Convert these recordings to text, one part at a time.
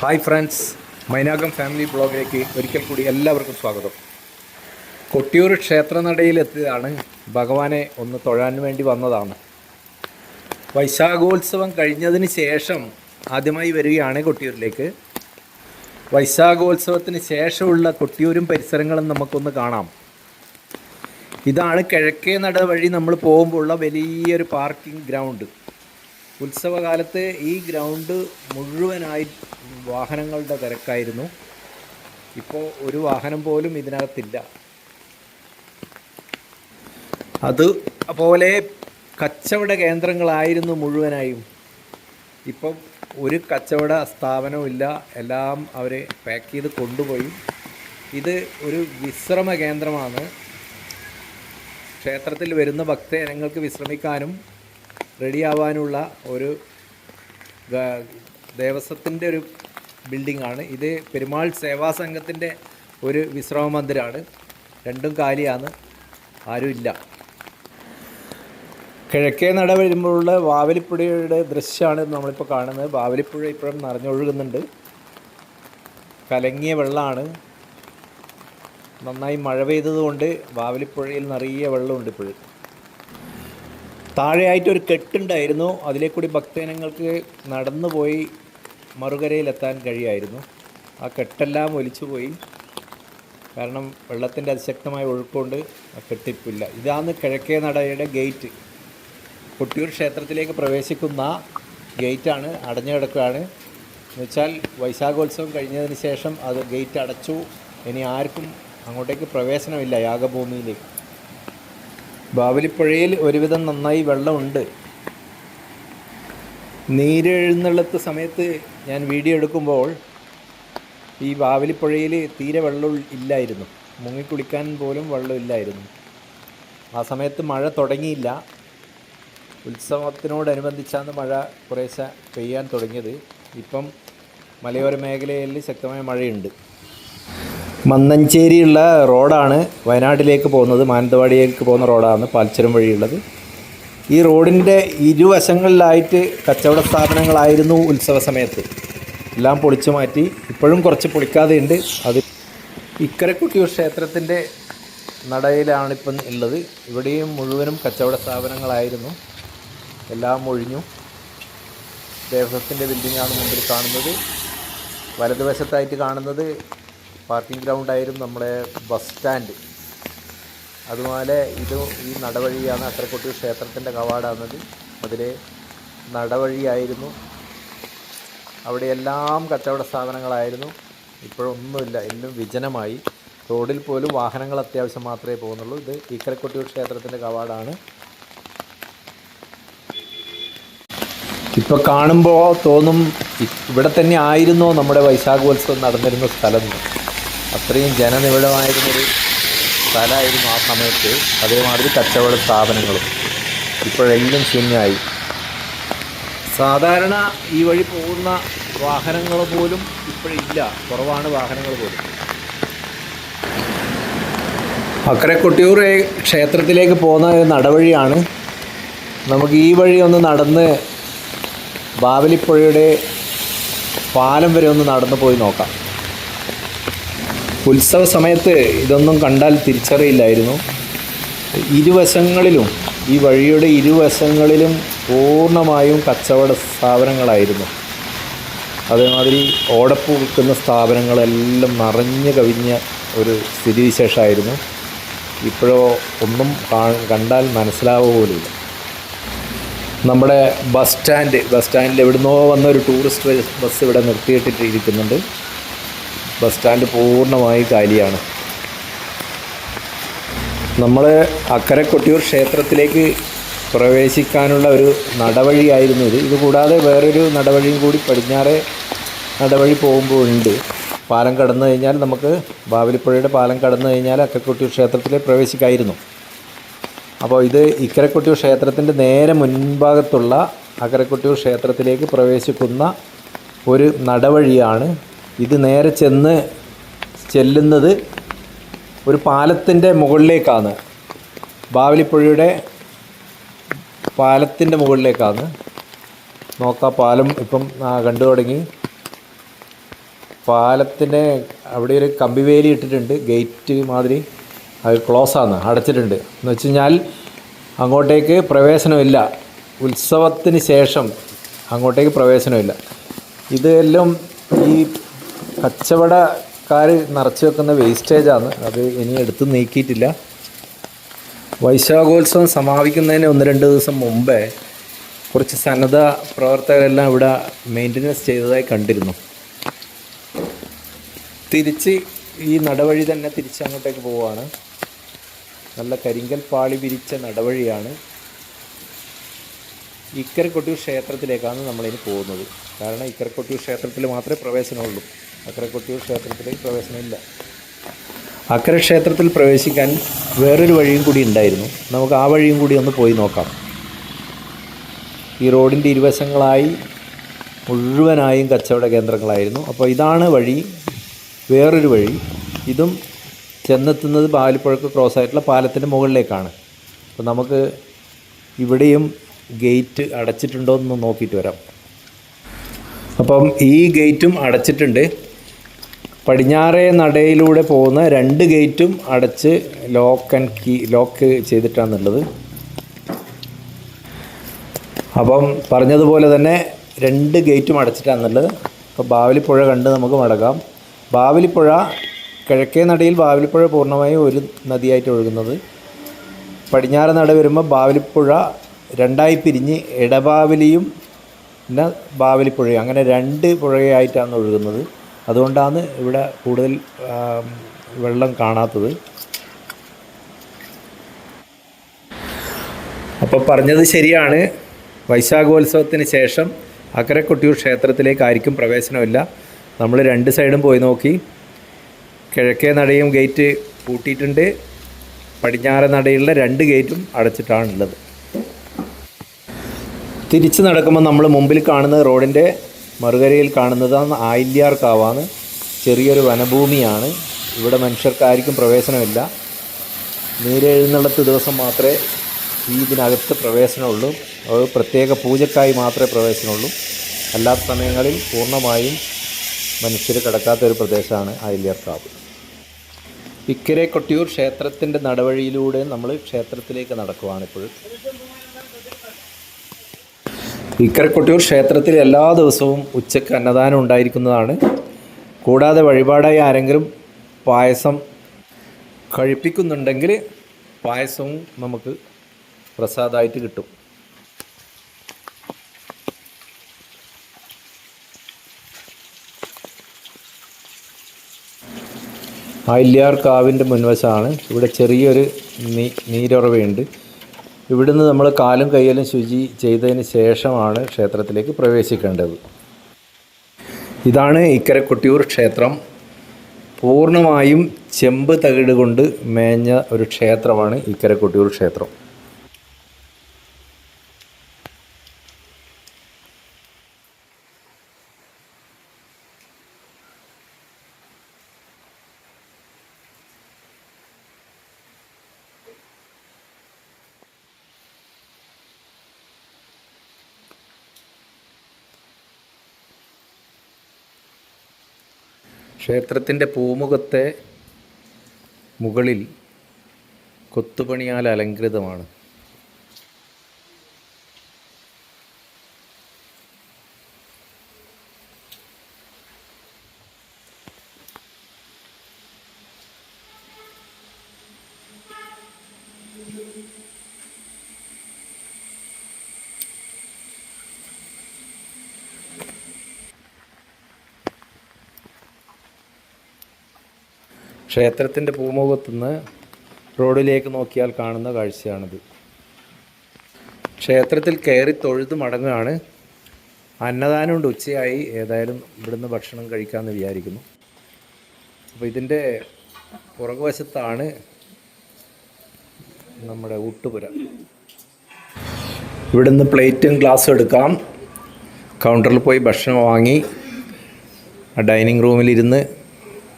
Hi friends Mainakam family ബ്ലോഗിലേക്ക് ഒരിക്കൽ കൂടി എല്ലാവർക്കും സ്വാഗതം. കൊട്ടിയൂർ ക്ഷേത്രനടയിലെത്തിയതാണ് ഭഗവാനെ ഒന്ന് തൊഴാൻ വേണ്ടി വന്നതാണ്. വൈശാഖോത്സവം കഴിഞ്ഞതിന് ശേഷം ആദ്യമായി വരികയാണ് കൊട്ടിയൂരിലേക്ക്. വൈശാഖോത്സവത്തിന് ശേഷമുള്ള കൊട്ടിയൂരും പരിസരങ്ങളും നമുക്കൊന്ന് കാണാം. ഇതാണ് കിഴക്കേ നട വഴി നമ്മൾ പോകുമ്പോഴുള്ള വലിയൊരു പാർക്കിംഗ് ഗ്രൗണ്ട്. ഉത്സവകാലത്ത് ഈ ഗ്രൗണ്ട് മുഴുവനായി വാഹനങ്ങളുടെ തിരക്കായിരുന്നു. ഇപ്പോൾ ഒരു വാഹനം പോലും ഇതിനകത്തില്ല. അത് പോലെ കച്ചവട കേന്ദ്രങ്ങളായിരുന്നു മുഴുവനായും. ഇപ്പം ഒരു കച്ചവട സ്ഥാപനവും ഇല്ല. എല്ലാം അവർ പാക്ക് ചെയ്ത് കൊണ്ടുപോയി. ഇത് ഒരു വിശ്രമ കേന്ദ്രമാണ്. ക്ഷേത്രത്തിൽ വരുന്ന ഭക്തജനങ്ങൾക്ക് വിശ്രമിക്കാനും റെഡിയാവാനുള്ള ഒരു ദേവസ്വത്തിന്റെ ഒരു ബിൽഡിംഗ് ആണ് ഇത് പെരുമാൾ സേവാ സംഘത്തിന്റെ ഒരു വിശ്രമ മന്ദിരമാണ് രണ്ടും കാലിയാണ്. ആരുമില്ല കിഴക്കേ നട വരുമ്പോഴുള്ള വാവലിപ്പുഴയുടെ ദൃശ്യമാണ് നമ്മളിപ്പോൾ കാണുന്നത്. വാവലിപ്പുഴ ഇപ്പോഴും നിറഞ്ഞൊഴുകുന്നുണ്ട്. കലങ്ങിയ വെള്ളമാണ്. നന്നായി മഴ പെയ്തതുകൊണ്ട് വാവലിപ്പുഴയിൽ നിറയെ വെള്ളമുണ്ട് ഇപ്പോഴും. താഴെയായിട്ട് ഒരു കെട്ടുണ്ടായിരുന്നു. അതിലെ കൂടി ഭക്തജനങ്ങൾക്ക് നടന്നു പോയി മറുകരയിലെത്താൻ കഴിയായിരുന്നു. ആ കെട്ടെല്ലാം ഒലിച്ചു പോയി കാരണം വെള്ളത്തിന്റെ അതിശക്തമായ ഒഴുക്കുകൊണ്ട് ആ കെട്ടിപ്പില്ല. ഇതാണ് കിഴക്കേ നടയുടെ ഗേറ്റ്. കൊട്ടിയൂർ ക്ഷേത്രത്തിലേക്ക് പ്രവേശിക്കുന്ന ഗേറ്റാണ് അടഞ്ഞു കിടക്കുകയാണ്. എന്നുവെച്ചാൽ വൈശാഖോത്സവം കഴിഞ്ഞതിന് ശേഷം അത് ഗേറ്റ് അടച്ചു. ഇനി ആർക്കും അങ്ങോട്ടേക്ക് പ്രവേശനമില്ല യാഗഭൂമിയിലേക്ക്. ബാവലിപ്പുഴയിൽ ഒരുവിധം നന്നായി വെള്ളമുണ്ട്. നീരെഴുന്നള്ളത്ത് സമയത്ത് ഞാൻ വീഡിയോ എടുക്കുമ്പോൾ ഈ ബാവലിപ്പുഴയിൽ തീരെ വെള്ളം ഇല്ലായിരുന്നു. മുങ്ങി മുങ്ങിക്കുളിക്കാൻ പോലും വെള്ളമില്ലായിരുന്നു ആ സമയത്ത് മഴ തുടങ്ങിയില്ല. ഉത്സവത്തിനോടനുബന്ധിച്ചാണ് മഴ കുറേശ്ശെ പെയ്യാൻ തുടങ്ങിയത്. ഇപ്പം മലയോര മേഖലയിൽ ശക്തമായ മഴയുണ്ട്. മന്നഞ്ചേരിയുള്ള റോഡാണ് വയനാട്ടിലേക്ക് പോകുന്നത് മാനന്തവാടിയിലേക്ക് പോകുന്ന റോഡാണ് പാൽച്ചുരം വഴിയുള്ളത്. ഈ റോഡിന്റെ ഇരുവശങ്ങളിലായിട്ട് കച്ചവട സ്ഥാപനങ്ങളായിരുന്നു ഉത്സവ സമയത്ത്. എല്ലാം പൊളിച്ചു മാറ്റി ഇപ്പോഴും കുറച്ച് പൊളിക്കാതെയുണ്ട്. അത് ഇക്കരക്കുട്ടിയൂർ ക്ഷേത്രത്തിന്റെ നടയിലാണിപ്പം ഉള്ളത്. ഇവിടെയും മുഴുവനും കച്ചവട സ്ഥാപനങ്ങളായിരുന്നു. എല്ലാം ഒഴിഞ്ഞു. ദേവസ്വത്തിന്റെ ബിൽഡിങ്ങാണ് മുമ്പിൽ കാണുന്നത്. വലതുവശത്തായിട്ട് കാണുന്നത് പാർക്കിംഗ് ഗ്രൗണ്ടായിരുന്നു നമ്മുടെ ബസ് സ്റ്റാൻഡ്. അതുപോലെ ഇത് ഈ നടവഴിയാണ് അത്രക്കൊട്ടി ക്ഷേത്രത്തിന്റെ കവാടാണത്. അതിൽ നടവഴിയായിരുന്നു. അവിടെ എല്ലാം കച്ചവട സ്ഥാപനങ്ങളായിരുന്നു ഇപ്പോഴൊന്നുമില്ല എല്ലാം വിജനമായി. റോഡിൽ പോലും വാഹനങ്ങൾ അത്യാവശ്യം മാത്രമേ പോകുന്നുള്ളൂ. ഇത് ഈക്കരക്കൊട്ടിയൂർ ക്ഷേത്രത്തിന്റെ കവാടാണ്. ഇപ്പോൾ കാണുമ്പോൾ തോന്നും ഇവിടെ തന്നെ ആയിരുന്നോ നമ്മുടെ വൈശാഖോത്സവം നടന്നിരുന്ന സ്ഥലം. അത്രയും ജനനിബിഡമായിരുന്നൊരു സ്ഥലമായിരുന്നു ആ സമയത്ത്. അതേമാതിരി കച്ചവട സ്ഥാപനങ്ങളും ഇപ്പോഴെല്ലാം ശൂന്യമായി. സാധാരണ ഈ വഴി പോകുന്ന വാഹനങ്ങൾ പോലും ഇപ്പോഴില്ല. കുറവാണ് വാഹനങ്ങൾ പോലും. അക്കരെ കൊട്ടിയൂർ ക്ഷേത്രത്തിലേക്ക് പോകുന്ന ഒരു നടവഴിയാണ്. നമുക്ക് ഈ വഴി ഒന്ന് നടന്ന് ബാവലിപ്പുഴയുടെ പാലം വരെ ഒന്ന് നടന്നു പോയി നോക്കാം. ഉത്സവ സമയത്ത് ഇതൊന്നും കണ്ടാൽ തിരിച്ചറിയില്ലായിരുന്നു. ഇരുവശങ്ങളിലും ഈ വഴിയുടെ ഇരുവശങ്ങളിലും പൂർണമായും കച്ചവട സ്ഥാപനങ്ങളായിരുന്നു. അതേമാതിരി ഓടപ്പൂ വിൽക്കുന്ന സ്ഥാപനങ്ങളെല്ലാം നിറഞ്ഞു കവിഞ്ഞ ഒരു സ്ഥിതിവിശേഷമായിരുന്നു. ഇപ്പോഴോ ഒന്നും കണ്ടാൽ മനസ്സിലാവുക പോലുമില്ല. നമ്മുടെ ബസ് സ്റ്റാൻഡ് ബസ് സ്റ്റാൻഡിൽ എവിടുന്നോ വന്ന ഒരു ടൂറിസ്റ്റ് ബസ് ഇവിടെ നിർത്തിയിട്ടിട്ട് ഇരിക്കുന്നുണ്ട് ബസ് സ്റ്റാൻഡ് പൂർണമായി കാലിയാണ്. നമ്മൾ അക്കരെ കൊട്ടിയൂർ ക്ഷേത്രത്തിലേക്ക് പ്രവേശിക്കാനുള്ള ഒരു നടവഴിയായിരുന്നു ഇത്. ഇത് കൂടാതെ വേറൊരു നടവഴിയും കൂടി പടിഞ്ഞാറെ നടവഴി പോകുമ്പോൾ ഉണ്ട് പാലം കടന്നു കഴിഞ്ഞാൽ നമുക്ക് ബാവലിപ്പുഴയുടെ പാലം കടന്നു കഴിഞ്ഞാൽ അക്കരക്കൊട്ടിയൂർ ക്ഷേത്രത്തിൽ പ്രവേശിക്കായിരുന്നു. അപ്പോൾ ഇത് ഇക്കരക്കൊട്ടിയൂർ ക്ഷേത്രത്തിന്റെ നേരെ മുൻഭാഗത്തുള്ള അക്കരക്കൊട്ടിയൂർ ക്ഷേത്രത്തിലേക്ക് പ്രവേശിക്കുന്ന ഒരു നടവഴിയാണ് ഇത് നേരെ ചെന്ന് ചെല്ലുന്നത് ഒരു പാലത്തിന്റെ മുകളിലേക്കാണ്. ബാവലിപ്പുഴയുടെ പാലത്തിന്റെ മുകളിലേക്കാണ്. നോക്കാം പാലം ഇപ്പം കണ്ടു തുടങ്ങി. പാലത്തിന്റെ അവിടെ ഒരു കമ്പിവേലി ഇട്ടിട്ടുണ്ട്. ഗേറ്റ് മാതിരി അത് ക്ലോസ് ആണ് അടച്ചിട്ടുണ്ട്. എന്ന് വെച്ച് കഴിഞ്ഞാൽ അങ്ങോട്ടേക്ക് പ്രവേശനമില്ല. ഉത്സവത്തിന് ശേഷം അങ്ങോട്ടേക്ക് പ്രവേശനമില്ല. ഇതെല്ലാം ഈ കച്ചവടക്കാർ നിറച്ച് വെക്കുന്ന വേസ്റ്റേജാണ് അത് ഇനി എടുത്ത് നീക്കിയിട്ടില്ല. വൈശാഖോത്സവം സമാപിക്കുന്നതിന് ഒന്ന് രണ്ട് ദിവസം മുമ്പേ കുറച്ച് സന്നദ്ധ പ്രവർത്തകരെല്ലാം ഇവിടെ മെയിന്റനൻസ് ചെയ്തതായി കണ്ടിരുന്നു. തിരിച്ച് ഈ നടവഴി തന്നെ തിരിച്ച് അങ്ങോട്ടേക്ക് പോവുകയാണ്. നല്ല കരിങ്കൽ പാളി വിരിച്ച നടവഴിയാണ് ഇക്കരക്കൊട്ടിയൂർ ക്ഷേത്രത്തിലേക്കാണ് നമ്മളിനി പോകുന്നത്. കാരണം ഇക്കരക്കൊട്ടിയൂർ ക്ഷേത്രത്തിൽ മാത്രമേ പ്രവേശനമുള്ളൂ. അക്കരക്കൊട്ടിയൂർ ക്ഷേത്രത്തിലേക്ക് പ്രവേശനമില്ല. അക്രക്ഷേത്രത്തിൽ പ്രവേശിക്കാൻ വേറൊരു വഴിയും കൂടി ഉണ്ടായിരുന്നു. നമുക്ക് ആ വഴിയും കൂടി ഒന്ന് പോയി നോക്കാം. ഈ റോഡിന്റെ ഇരുവശങ്ങളായി മുഴുവനായും കച്ചവട കേന്ദ്രങ്ങളായിരുന്നു. അപ്പോൾ ഇതാണ് വഴി വേറൊരു വഴി. ഇതും ചെന്നെത്തുന്നത് പാലിപ്പുഴക്ക് ക്രോസ് ആയിട്ടുള്ള പാലത്തിന്റെ മുകളിലേക്കാണ്. അപ്പോൾ നമുക്ക് ഇവിടെയും ഗേറ്റ് അടച്ചിട്ടുണ്ടോ എന്ന് നോക്കിയിട്ട് വരാം. അപ്പം ഈ ഗേറ്റും അടച്ചിട്ടുണ്ട്. പടിഞ്ഞാറേ നടയിലൂടെ പോകുന്ന രണ്ട് ഗേറ്റും അടച്ച് ലോക്ക് ആൻഡ് കീ ലോക്ക് ചെയ്തിട്ടാണുള്ളത്. അപ്പം പറഞ്ഞതുപോലെ തന്നെ രണ്ട് ഗേറ്റും അടച്ചിട്ടാണുള്ളത്. അപ്പോൾ ബാവലിപ്പുഴ കണ്ട് നമുക്ക് മടങ്ങാം. ബാവലിപ്പുഴ കിഴക്കേ നടയിൽ ബാവലിപ്പുഴ പൂർണമായും ഒരു നദിയായിട്ട് ഒഴുകുന്നത്. പടിഞ്ഞാറ് നട വരുമ്പോൾ ബാവലിപ്പുഴ രണ്ടായി പിരിഞ്ഞ് ഇടബാവലിയും പിന്നെ ബാവലിപ്പുഴയും. അങ്ങനെ രണ്ട് പുഴയായിട്ടാണ് ഒഴുകുന്നത്. അതുകൊണ്ടാണ് ഇവിടെ കൂടുതൽ വെള്ളം കാണാത്തത്. അപ്പോൾ പറഞ്ഞത് ശരിയാണ്. വൈശാഖോത്സവത്തിന് ശേഷം അക്കരക്കൊട്ടിയൂർ ക്ഷേത്രത്തിലേക്ക് ക്ഷേത്രത്തിലേക്കായിരിക്കും പ്രവേശനമില്ല. നമ്മൾ രണ്ട് സൈഡും പോയി നോക്കി. കിഴക്കേ നടയും ഗേറ്റ് പൂട്ടിയിട്ടുണ്ട്. പടിഞ്ഞാറ് നടയുള്ള രണ്ട് ഗേറ്റും അടച്ചിട്ടാണുള്ളത്. തിരിച്ച് നടക്കുമ്പോൾ നമ്മൾ മുമ്പിൽ കാണുന്ന റോഡിന്റെ മറുകരയിൽ കാണുന്നത് ആയില്യാർ കാവാണ് ചെറിയൊരു വനഭൂമിയാണ്. ഇവിടെ മനുഷ്യർക്കാർക്കും പ്രവേശനമില്ല. നീരെഴുന്നള്ളത്ത് ദിവസം മാത്രമേ ഈ ഇതിനകത്ത് പ്രവേശനമുള്ളൂ. അത് പ്രത്യേക പൂജക്കായി മാത്രമേ പ്രവേശനമുള്ളൂ. അല്ലാത്ത സമയങ്ങളിൽ പൂർണമായും മനുഷ്യർ കിടക്കാത്ത ഒരു പ്രദേശമാണ് ആയില്യാർക്കാവ്. ഇക്കരെ കൊട്ടിയൂർ ക്ഷേത്രത്തിന്റെ നടവഴിയിലൂടെ നമ്മൾ ക്ഷേത്രത്തിലേക്ക് നടക്കുവാണ് ഇപ്പോഴും ഇക്കരെ കൊട്ടിയൂർ ക്ഷേത്രത്തിൽ എല്ലാ ദിവസവും ഉച്ചയ്ക്ക് അന്നദാനം ഉണ്ടായിരിക്കുന്നതാണ്. കൂടാതെ വഴിപാടായി ആരെങ്കിലും പായസം കഴിപ്പിക്കുന്നുണ്ടെങ്കിൽ പായസവും നമുക്ക് പ്രസാദമായിട്ട് കിട്ടും. ആയില്യാർ കാവിന്റെ മുൻവശമാണ്. ഇവിടെ ചെറിയൊരു നീ നീരുറവയുണ്ട് ഇവിടുന്ന് നമ്മൾ കാലും കയ്യലും ശുചി ചെയ്തതിന് ശേഷമാണ് ക്ഷേത്രത്തിലേക്ക് പ്രവേശിക്കേണ്ടത്. ഇതാണ് ഇക്കരെ കൊട്ടിയൂർ ക്ഷേത്രം. പൂർണമായും ചെമ്പ് തകിട് കൊണ്ട് മേഞ്ഞ ഒരു ക്ഷേത്രമാണ് ഇക്കരെ കൊട്ടിയൂർ ക്ഷേത്രം. ക്ഷേത്രത്തിന്റെ പൂമുഖത്തെ മുകളിൽ കൊത്തുപണിയാൽ അലങ്കൃതമാണ് ക്ഷേത്രത്തിന്റെ പൂമുഖത്തുനിന്ന് റോഡിലേക്ക് നോക്കിയാൽ കാണുന്ന കാഴ്ചയാണിത്. ക്ഷേത്രത്തിൽ കയറി തൊഴുത് മടങ്ങുകയാണ്. അന്നദാനമുണ്ട്. ഉച്ചയായി. ഏതായാലും ഇവിടുന്ന് ഭക്ഷണം കഴിക്കാമെന്ന് വിചാരിക്കുന്നു. അപ്പോൾ ഇതിന്റെ പുറകുവശത്താണ് നമ്മുടെ ഊട്ടുപുര. ഇവിടുന്ന് പ്ലേറ്റും ഗ്ലാസ്സും എടുക്കാം. കൗണ്ടറിൽ പോയി ഭക്ഷണം വാങ്ങി ഡൈനിങ് റൂമിലിരുന്ന്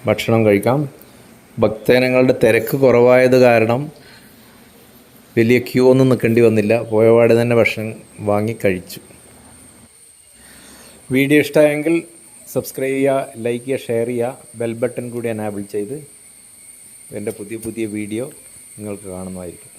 ഭക്ഷണം കഴിക്കാം. ഭക്തജനങ്ങളുടെ തിരക്ക് കുറവായത് കാരണം വലിയ ക്യൂ ഒന്നും നിൽക്കേണ്ടി വന്നില്ല. പോയപാട് തന്നെ ഭക്ഷണം വാങ്ങി കഴിച്ചു. വീഡിയോ ഇഷ്ടമായെങ്കിൽ സബ്സ്ക്രൈബ് ചെയ്യുക ലൈക്ക് ചെയ്യുക ഷെയർ ചെയ്യുക ബെൽ ബട്ടൺ കൂടി എനാബിൾ ചെയ്ത് എന്റെ പുതിയ പുതിയ വീഡിയോ നിങ്ങൾക്ക് കാണുന്നതായിരിക്കും.